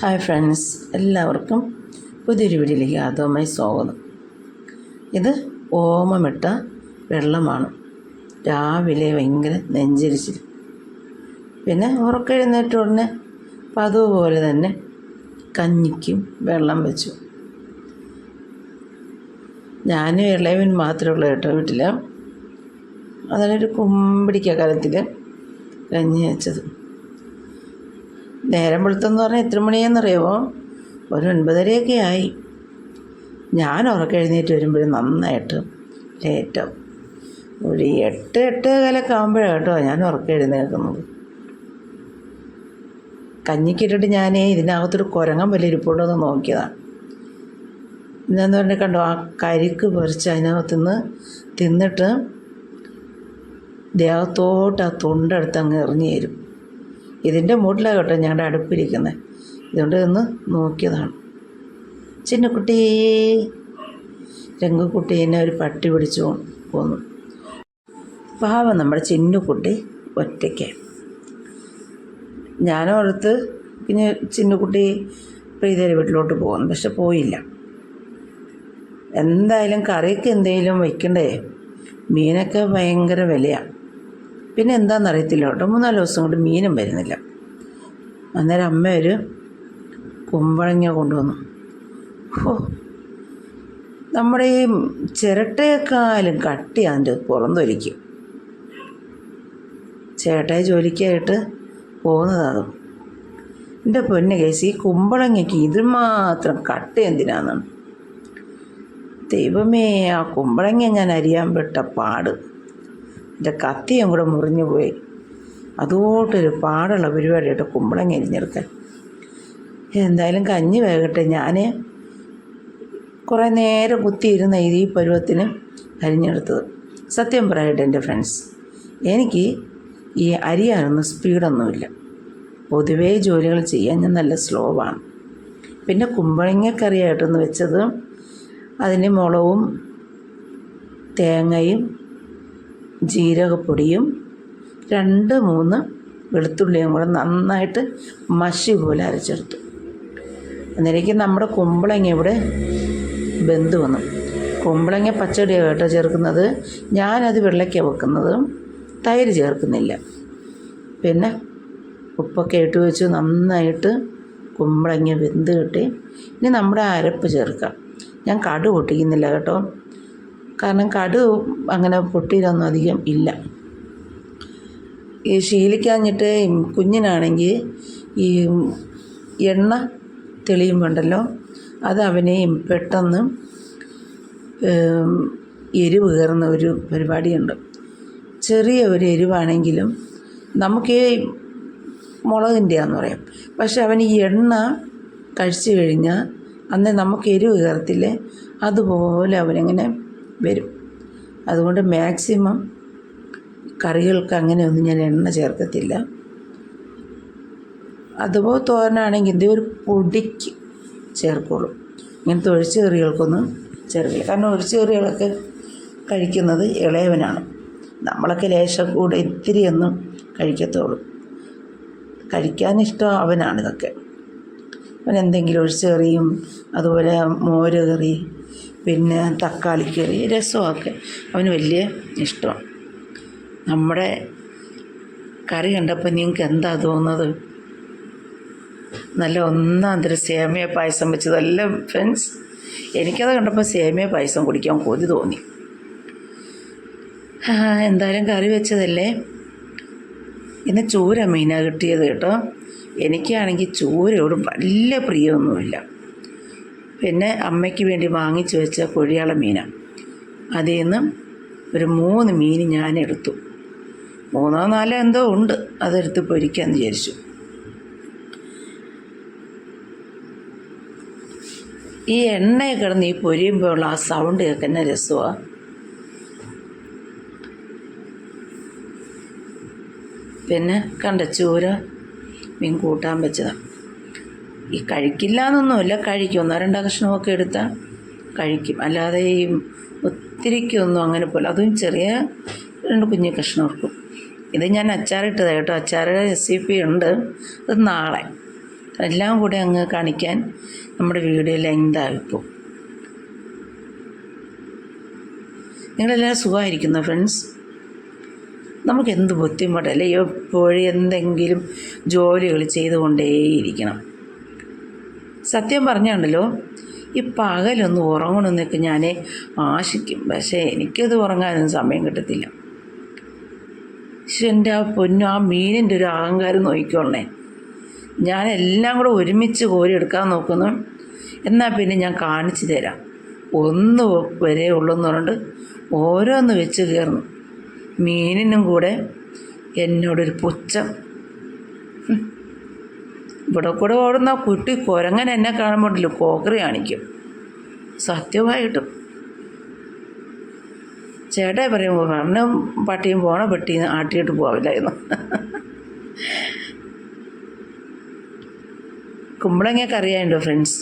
Hi friends എല്ലാവർക്കും പുതിയൊരു വീഡിയോയിലേക്ക് ആദ്യമായി സ്വാഗതം. ഇത് ഓമമിട്ട വെള്ളമാണ്. രാവിലെ ഭയങ്കര നെഞ്ചരിച്ചിൽ പിന്നെ ഉറക്കെഴുന്നേറ്റ ഉടനെ പതുപോലെ പോലെ തന്നെ കഞ്ഞിക്കും വെള്ളം വെച്ചു. ഞാനും ഇളയവൻ മാത്രമേ ഉള്ളൂ കേട്ടോ വീട്ടിൽ അതിനൊരു കുമ്പിടിക്ക കാലത്തിൽ കഞ്ഞി വെച്ചത്. നേരം വെളുത്തെന്ന് പറഞ്ഞാൽ എത്ര മണിയാണെന്നറിയാമോ ഒരു ഒൻപതരയൊക്കെ ആയി. ഞാൻ ഉറക്കെഴുന്നേറ്റ് വരുമ്പോഴും നന്നായിട്ട് ലേറ്റാവും ഒരു എട്ട് എട്ട് കാലൊക്കെ ആകുമ്പോഴാണ് കേട്ടോ ഞാൻ ഉറക്കെഴുന്നേൽക്കുന്നത് കഞ്ഞിക്കിട്ടിട്ട് ഞാൻ ഇതിനകത്തൊരു കുരങ്ങൻ വലിയ ഇരിപ്പുണ്ടോ എന്ന് നോക്കിയതാണ് എന്താന്ന് പറഞ്ഞാൽ കണ്ടോ ആ കരിക്ക് പറിച്ച് അതിനകത്തുനിന്ന് തിന്നിട്ട് ദേഹത്തോട്ട് ആ തൊണ്ടെടുത്ത് അങ്ങ് എറിഞ്ഞു തരും. ഇതിന്റെ മുകളിലാണ് കേട്ടോ ഞങ്ങളുടെ അടുപ്പിരിക്കുന്നത് ഇതുകൊണ്ട് ഒന്ന് നോക്കിയതാണ്. ചിന്നക്കുട്ടി രംഗക്കുട്ടീനെ ഒരു പട്ടി പിടിച്ചു പോന്നു. പാവം നമ്മുടെ ചിന്നുക്കുട്ടി ഒറ്റയ്ക്ക്. ഞാനോർത്ത് പിന്നെ ചിന്നുക്കുട്ടി പ്രീതിയുടെ വീട്ടിലോട്ട് പോകുന്നു പക്ഷെ പോയില്ല. എന്തായാലും കറിയൊക്കെ എന്തെങ്കിലും വയ്ക്കണ്ടേ മീനൊക്കെ ഭയങ്കര വിലയാണ് പിന്നെ എന്താണെന്നറിയത്തില്ല കേട്ടോ. മൂന്നാൽ ദിവസം കൊണ്ട് മീനും വരുന്നില്ല. അന്നേരം അമ്മ ഒരു കുമ്പളങ്ങ കൊണ്ടുവന്നു. ഹോ. നമ്മുടെ ഈ ചിരട്ടയെക്കാളും കട്ടി അതിന്റെ പുറന്തൊലിക്കും. ചേട്ടായി ജോലിക്കായിട്ട് പോകുന്നതാണ്? എന്റെ പൊന്നു കേസ് ഈ കുമ്പളങ്ങയ്ക്ക് ഇതുമാത്രം കട്ട എന്തിനാണെന്നാണ് ദൈവമേ ആ കുമ്പളങ്ങ ഞാൻ അരിയാൻ പെട്ട പാട്. എന്റെ കത്തിയും കൂടെ മുറിഞ്ഞു പോയി. അതുകൊണ്ടൊരു പാടുള്ള പരിപാടിയായിട്ട് കുമ്പളങ്ങ എരിഞ്ഞെടുക്കാൻ എന്തായാലും കഞ്ഞി വേകട്ടെ ഞാൻ കുറേ നേരം കുത്തിയിരുന്ന ഈ പരുവത്തിന് അരിഞ്ഞെടുത്തത്. സത്യം പറയട്ടെ എന്റെ ഫ്രണ്ട്സ് എനിക്ക് ഈ അരിയാനൊന്നും സ്പീഡൊന്നുമില്ല. പൊതുവേ ജോലികൾ ചെയ്യാൻ ഞാൻ നല്ല സ്ലോ ആണ്. പിന്നെ കുമ്പളങ്ങക്കറിയായിട്ടൊന്ന് വെച്ചത് അതിന് മുളകും തേങ്ങയും ജീരകപ്പൊടിയും രണ്ട് മൂന്ന് വെളുത്തുള്ളിയും കൂടെ നന്നായിട്ട് മഷി പോലെ അരച്ചെടുത്തു. അന്നേരേക്ക് നമ്മുടെ കുമ്പളങ്ങ ഇവിടെ ബന്ധു വന്നു. കുമ്പളങ്ങ പച്ചടിയാണ് കേട്ടോ ചേർക്കുന്നത്. ഞാനത് വെള്ളയ്ക്ക വെക്കുന്നത്. തൈര് ചേർക്കുന്നില്ല. പിന്നെ ഉപ്പൊക്കെ ഇട്ട് വെച്ച് നന്നായിട്ട് കുമ്പളങ്ങ വെന്ത് കിട്ടി. ഇനി നമ്മുടെ അരപ്പ് ചേർക്കാം. ഞാൻ കടു പൊട്ടിക്കുന്നില്ല കേട്ടോ. കാരണം കടു അങ്ങനെ പൊട്ടിയിലൊന്നും അധികം ഇല്ല. ഈ ശീലിക്കാഞ്ഞിട്ട് കുഞ്ഞിനാണെങ്കിൽ ഈ എണ്ണ തെളിയുമ്പോണ്ടല്ലോ അത് അവനെയും പെട്ടെന്ന് എരിവ് കയറുന്ന ഒരു പരിപാടിയുണ്ട്. ചെറിയ ഒരു എരിവാണെങ്കിലും നമുക്ക് ഈ മുളകിന്റെയാന്ന് പറയാം. പക്ഷെ അവൻ ഈ എണ്ണ കഴിച്ചു കഴിഞ്ഞാൽ അന്നേ നമുക്ക് എരിവ് കയറത്തില്ലേ? അതുപോലെ അവനിങ്ങനെ വരും. അതുകൊണ്ട് മാക്സിമം കറികൾക്ക് അങ്ങനെയൊന്നും ഞാൻ എണ്ണ ചേർക്കത്തില്ല. അതുപോലെ തോരനാണെങ്കിൽ എന്തേ ഒരു പൊടിക്ക് ചേർക്കുള്ളൂ. ഇങ്ങനത്തെ ഒഴിച്ച് കറികൾക്കൊന്നും ചേർക്കില്ല. കാരണം ഒഴിച്ച് കറികളൊക്കെ കഴിക്കുന്നത് ഇളയവനാണ്. നമ്മളൊക്കെ ലേശം കൂടെ ഇത്തിരിയൊന്നും കഴിക്കത്തുള്ളൂ. കഴിക്കാൻ ഇഷ്ടം അവനാണ് ഇതൊക്കെ. അവൻ എന്തെങ്കിലും ഒഴിച്ച് കറിയും അതുപോലെ മോര് കറി പിന്നെ തക്കാളി കറി രസമൊക്കെ. അവന് വലിയ ഇഷ്ടമാണ് നമ്മുടെ കറി കണ്ടപ്പോൾ നിങ്ങൾക്ക് എന്താ തോന്നുന്നത്? നല്ല ഒന്നാം തരം സേമിയ പായസം വെച്ചതല്ല ഫ്രണ്ട്സ് എനിക്കത് കണ്ടപ്പോൾ സേമിയ പായസം കുടിക്കാൻ കൊതി തോന്നി. എന്തായാലും കറി വെച്ചതല്ലേ? ഇന്ന് ചൂര മീനാണ് കിട്ടിയത് കേട്ടോ. എനിക്കാണെങ്കിൽ ചൂരയോട് വലിയ പ്രിയമൊന്നുമില്ല. പിന്നെ അമ്മയ്ക്ക് വേണ്ടി വാങ്ങിച്ചു വെച്ച കൊഴിയാള മീനാണ് അതിൽ നിന്ന് ഒരു മൂന്ന് മീൻ ഞാൻ എടുത്തു. മൂന്നോ നാലോ എന്തോ ഉണ്ട്. അതെടുത്ത് പൊരിക്കാമെന്ന് വിചാരിച്ചു. ഈ എണ്ണയെ കിടന്ന് ഈ പൊരിയുമ്പോഴുള്ള ആ സൗണ്ട് കേൾക്കുന്ന രസമാണ് പിന്നെ കണ്ട ചൂര മീൻ കൂട്ടാൻ വെച്ചതാണ് ഈ കഴിക്കില്ല എന്നൊന്നുമില്ല കഴിക്കും. ഒന്നോ രണ്ടോ കഷ്ണമൊക്കെ എടുത്താൽ കഴിക്കും. അല്ലാതെ ഈ ഒത്തിരിക്കൊന്നും അങ്ങനെ പോലെ അതും ചെറിയ രണ്ട് കുഞ്ഞു കഷ്ണം എടുക്കും ഇത് ഞാൻ അച്ചാറിട്ടതാണ് കേട്ടോ. അച്ചാറുടെ റെസിപ്പി ഉണ്ട്. അത് നാളെ. എല്ലാം കൂടെ അങ്ങ് കാണിക്കാൻ നമ്മുടെ വീഡിയോ ലെങ്തായിപ്പോൾ നിങ്ങളെല്ലാവരും സുഖമായിരിക്കുന്നു ഫ്രണ്ട്സ്? നമുക്ക് എന്ത് ബുദ്ധിമുട്ടല്ലേ? എപ്പോഴും എന്തെങ്കിലും ജോലികൾ ചെയ്തുകൊണ്ടേയിരിക്കണം. സത്യം പറഞ്ഞുണ്ടല്ലോ ഈ പകലൊന്ന് ഉറങ്ങണമെന്നൊക്കെ ഞാൻ ആശിക്കും. പക്ഷേ എനിക്കത് ഉറങ്ങാനൊന്നും സമയം കിട്ടത്തില്ല. എന്റെ ആ പൊന്നു ആ മീനിന്റെ ഒരു അഹങ്കാരം നോക്കിക്കോളണേ. ഞാൻ എല്ലാം കൂടെ ഒരുമിച്ച് കോരി എടുക്കാൻ നോക്കുന്നു. എന്നാൽ പിന്നെ ഞാൻ കാണിച്ചു തരാം. ഒന്ന് വരെ ഉള്ളെന്ന് പറഞ്ഞിട്ട് ഓരോന്ന് വെച്ച് കയറുന്നു മീനിനും കൂടെ എന്നോടൊരു പുച്ഛം. ഇവിടെ കൂടെ ഓടുന്ന കുട്ടി കുരങ്ങൻ എന്നെ കാണുമ്പോണ്ടല്ലോ കോക്കറി കാണിക്കും. സത്യമായിട്ടും. ചേട്ടാ പറയുമ്പോൾ പറഞ്ഞും പട്ടിയും പോണ? പെട്ടി ആട്ടിയിട്ട് പോവില്ലായിരുന്നു. കുമ്പളങ്ങയൊക്കെ അറിയാനുണ്ടോ ഫ്രണ്ട്സ്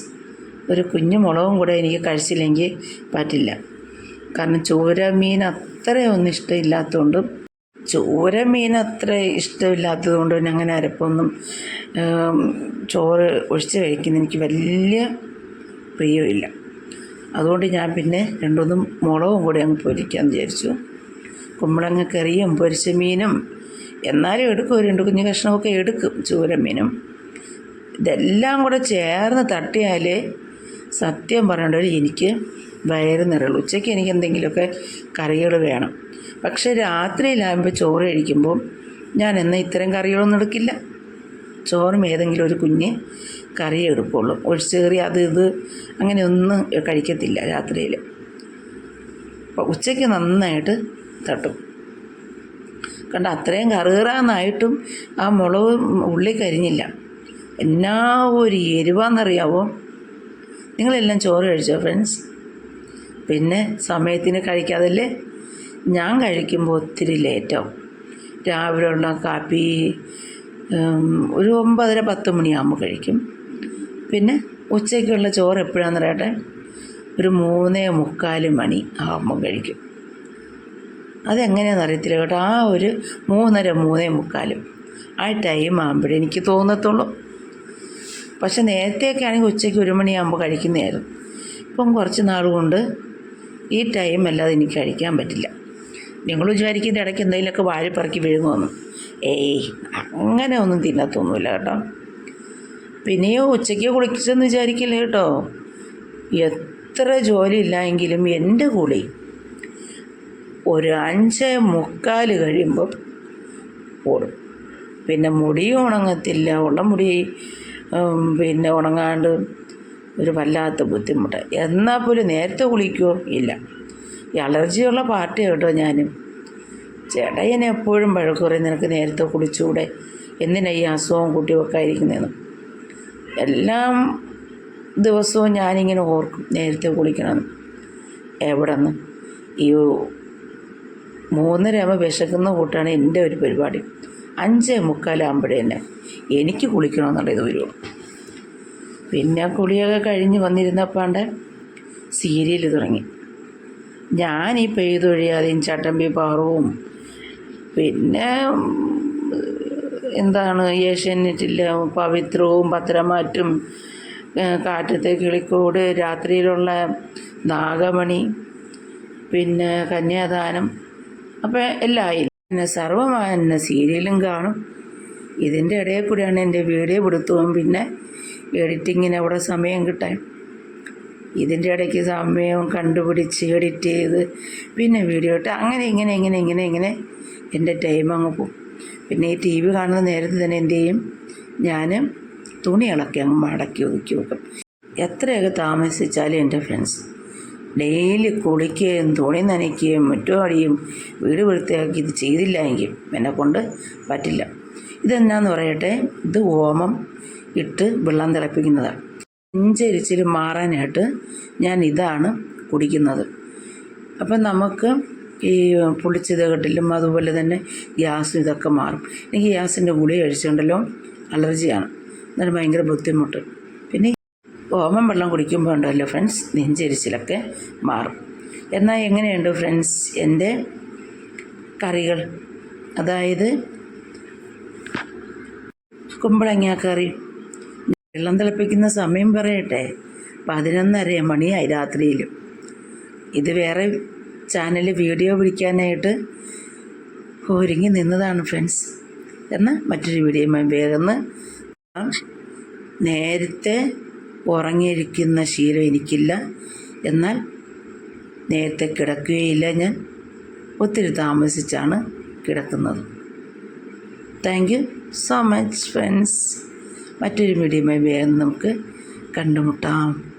ഒരു കുഞ്ഞു മുളകും കൂടെ എനിക്ക് കഴിച്ചില്ലെങ്കിൽ പറ്റില്ല. കാരണം ചൂര മീൻ അത്രയൊന്നും ഇഷ്ടമില്ലാത്തതുകൊണ്ട് ചൂര മീൻ അത്ര ഇഷ്ടമില്ലാത്തത് കൊണ്ട് തന്നെ അങ്ങനെ അരപ്പൊന്നും ചോറ് ഒഴിച്ച് കഴിക്കുന്ന എനിക്ക് വലിയ പ്രിയമില്ല. അതുകൊണ്ട് ഞാൻ പിന്നെ രണ്ടൊന്നും മുളകും കൂടി അങ്ങ് പൊരിക്കാമെന്ന് വിചാരിച്ചു. കുമ്പളങ്ങ കറിയും പൊരിച്ച മീനും എന്നാലും എടുക്കും രണ്ട് കുഞ്ഞു കഷ്ണമൊക്കെ എടുക്കും ചൂര മീനും ഇതെല്ലാം കൂടെ ചേർന്ന് തട്ടിയാലേ സത്യം പറഞ്ഞിട്ട് എനിക്ക് വയറ് നിറയുള്ളൂ. ഉച്ചയ്ക്ക് എനിക്ക് എന്തെങ്കിലുമൊക്കെ കറികൾ വേണം. പക്ഷേ രാത്രിയിലാകുമ്പോൾ ചോറ് കഴിക്കുമ്പോൾ ഞാൻ എന്നാൽ ഇത്തരം കറികളൊന്നും എടുക്കില്ല. ചോറും ഏതെങ്കിലും ഒരു കുഞ്ഞ് കറി എടുക്കുള്ളൂ. ഒഴിച്ച് കറി അത് ഇത് അങ്ങനെ ഒന്നും കഴിക്കത്തില്ല രാത്രിയിൽ ഉച്ചയ്ക്ക് നന്നായിട്ട് തട്ടും. കണ്ട? അത്രയും കറുകറാന്നായിട്ടും ആ മുളക് ഉള്ളി കരിഞ്ഞില്ല. എന്നാ ഒരു എരിവാന്നറിയാവോ? നിങ്ങളെല്ലാം ചോറ് കഴിച്ചോ ഫ്രണ്ട്സ്? പിന്നെ സമയത്തിന് കഴിക്കാതല്ലേ? ഞാൻ കഴിക്കുമ്പോൾ ഒത്തിരി ലേറ്റാവും. രാവിലെ ഉള്ള കാപ്പി ഒരു ഒമ്പതര പത്ത് മണിയാകുമ്പോൾ കഴിക്കും. പിന്നെ ഉച്ചയ്ക്കുള്ള ചോറ് എപ്പോഴാണെന്ന് അറിയട്ടെ? ഒരു മൂന്നേ മുക്കാൽ മണി ആകുമ്പോൾ കഴിക്കും. അതെങ്ങനെയാണെന്ന് അറിയത്തില്ല കേട്ടോ. ആ ഒരു മൂന്നര മൂന്നേ മുക്കാലും ആ ടൈം ആകുമ്പോഴേ എനിക്ക് തോന്നത്തുള്ളൂ. പക്ഷെ നേരത്തെയൊക്കെ ആണെങ്കിൽ ഉച്ചയ്ക്ക് ഒരു മണിയാകുമ്പോൾ കഴിക്കുന്നതായിരുന്നു. ഇപ്പം കുറച്ച് നാൾ കൊണ്ട് ഈ ടൈം അല്ലാതെ എനിക്ക് കഴിക്കാൻ പറ്റില്ല. നിങ്ങൾ വിചാരിക്കുന്ന ഇടയ്ക്ക് എന്തെങ്കിലുമൊക്കെ വാഴപ്പിറക്കി വിഴുങ്ങുമെന്ന്. ഏയ് അങ്ങനെ ഒന്നും തിന്നത്തൊന്നുമില്ല കേട്ടോ. പിന്നെയോ ഉച്ചയ്ക്ക് കുളിച്ചെന്ന് വിചാരിക്കില്ല കേട്ടോ? എത്ര ജോലി ഇല്ലായെങ്കിലും എന്റെ കുളി ഒരു അഞ്ച് മുക്കാൽ കഴിയുമ്പോൾ ഓടും. പിന്നെ മുടി ഉണങ്ങത്തില്ല. ഉള്ള മുടി പിന്നെ ഉണങ്ങാണ്ട് ഒരു വല്ലാത്ത ബുദ്ധിമുട്ട്. എന്നാൽ പോലും നേരത്തെ കുളിക്കുമോ ഇല്ല. അലർജിയുള്ള പാർട്ടി കേട്ടോ ഞാനും. ചേട്ടാ എന്നെ എപ്പോഴും വഴക്ക് നിനക്ക് നേരത്തെ കുളിച്ചുകൂടെ എന്തിനാ ഈ അസുഖവും കുട്ടിയൊക്കെ ഇരിക്കുന്നതെന്ന് എല്ലാം ദിവസവും ഞാനിങ്ങനെ ഓർക്കും നേരത്തെ കുളിക്കണം എവിടെന്ന്? ഈ മൂന്നര വിശക്കുന്ന കൂട്ടാണ് എന്റെ ഒരു പരിപാടി. അഞ്ചേ മുക്കാലാകുമ്പോഴേ തന്നെ എനിക്ക് കുളിക്കണമെന്നുള്ള ഇത് പിന്നെ കുളിയൊക്കെ കഴിഞ്ഞ് വന്നിരുന്നപ്പാണ്ട് സീരിയൽ തുടങ്ങി. ഞാൻ ഈ പെയ്തൊഴിയാതെയും ചട്ടമ്പി പാറവും? പിന്നെ എന്താണ് ഏഷ്യാനെറ്റിലെ പവിത്രവും പത്രമാറ്റും കാറ്റത്തെ കിളിക്കോട് രാത്രിയിലുള്ള നാഗമണി പിന്നെ കന്യാദാനം. അപ്പോൾ എല്ലാം പിന്നെ സർവമാന സീരിയലും കാണും. ഇതിന്റെ ഇടയിൽ കൂടിയാണ് എന്റെ വീഡിയോ പിടുത്തവും. പിന്നെ എഡിറ്റിങ്ങിന് അവിടെ സമയം കിട്ടാൻ. ഇതിന്റെ ഇടയ്ക്ക് സമയം കണ്ടുപിടിച്ച് എഡിറ്റ് ചെയ്ത് പിന്നെ വീഡിയോ ഇട്ട് അങ്ങനെ ഇങ്ങനെ ഇങ്ങനെ ഇങ്ങനെ ഇങ്ങനെ എന്റെ ടൈം അങ്ങ് പോകും പിന്നെ ഈ ടി വി കാണുന്ന നേരത്തെ തന്നെ എന്ത് ചെയ്യും? ഞാൻ തുണികളൊക്കെ അങ്ങ് മടക്കി ഒതുക്കി വെക്കും. എത്രയൊക്കെ താമസിച്ചാലും എന്റെ ഫ്രണ്ട്സ് ഡെയിലി കുളിക്കുകയും തുണി നനയ്ക്കുകയും മുറ്റോ അടിയും വീട് വൃത്തിയാക്കി ഇത് ചെയ്തില്ല എങ്കിൽ എന്നെ കൊണ്ട് പറ്റില്ല. ഇതെന്നാന്ന് പറയട്ടെ? ഇത് ഓമം ഇട്ട് വെള്ളം തിളപ്പിക്കുന്നതാണ്. നെഞ്ചരിച്ചിൽ മാറാനായിട്ട് ഞാൻ ഇതാണ് കുടിക്കുന്നത്. അപ്പം നമുക്ക് ഈ പുളിച്ചതകട്ടിലും അതുപോലെ തന്നെ ഗ്യാസും ഇതൊക്കെ മാറും. എനിക്ക് ഗ്യാസിന്റെ ഗുളി കഴിച്ചുകൊണ്ടല്ലോ അലർജിയാണ്. എന്നാലും ഭയങ്കര ബുദ്ധിമുട്ട്. പിന്നെ ഓമം വെള്ളം കുടിക്കുമ്പോൾ ഉണ്ടല്ലോ ഫ്രണ്ട്സ് നെഞ്ചരിച്ചിലൊക്കെ മാറും. എന്നാൽ എങ്ങനെയുണ്ട് ഫ്രണ്ട്സ് എന്റെ കറികൾ? അതായത് കുമ്പളങ്ങ കറി. വെള്ളം തിളപ്പിക്കുന്ന സമയം പറയട്ടെ. പതിനൊന്നര മണിയായി രാത്രിയിലും ഇത് വേറെ ചാനൽ വീഡിയോ പിടിക്കാനായിട്ട് ഒരുങ്ങി നിന്നതാണ് ഫ്രണ്ട്സ്. എന്നാൽ മറ്റൊരു വീഡിയോയുമായി വേഗം നേരത്തെ ഉറങ്ങിയിരിക്കുന്ന ശീലം എനിക്കില്ല. എന്നാൽ നേരത്തെ കിടക്കുകയില്ല ഞാൻ. ഒത്തിരി താമസിച്ചാണ് കിടക്കുന്നത്. Thank you so much friends മറ്റൊരു മീഡിയമായി വേഗം നമുക്ക് കണ്ടുമുട്ടാം.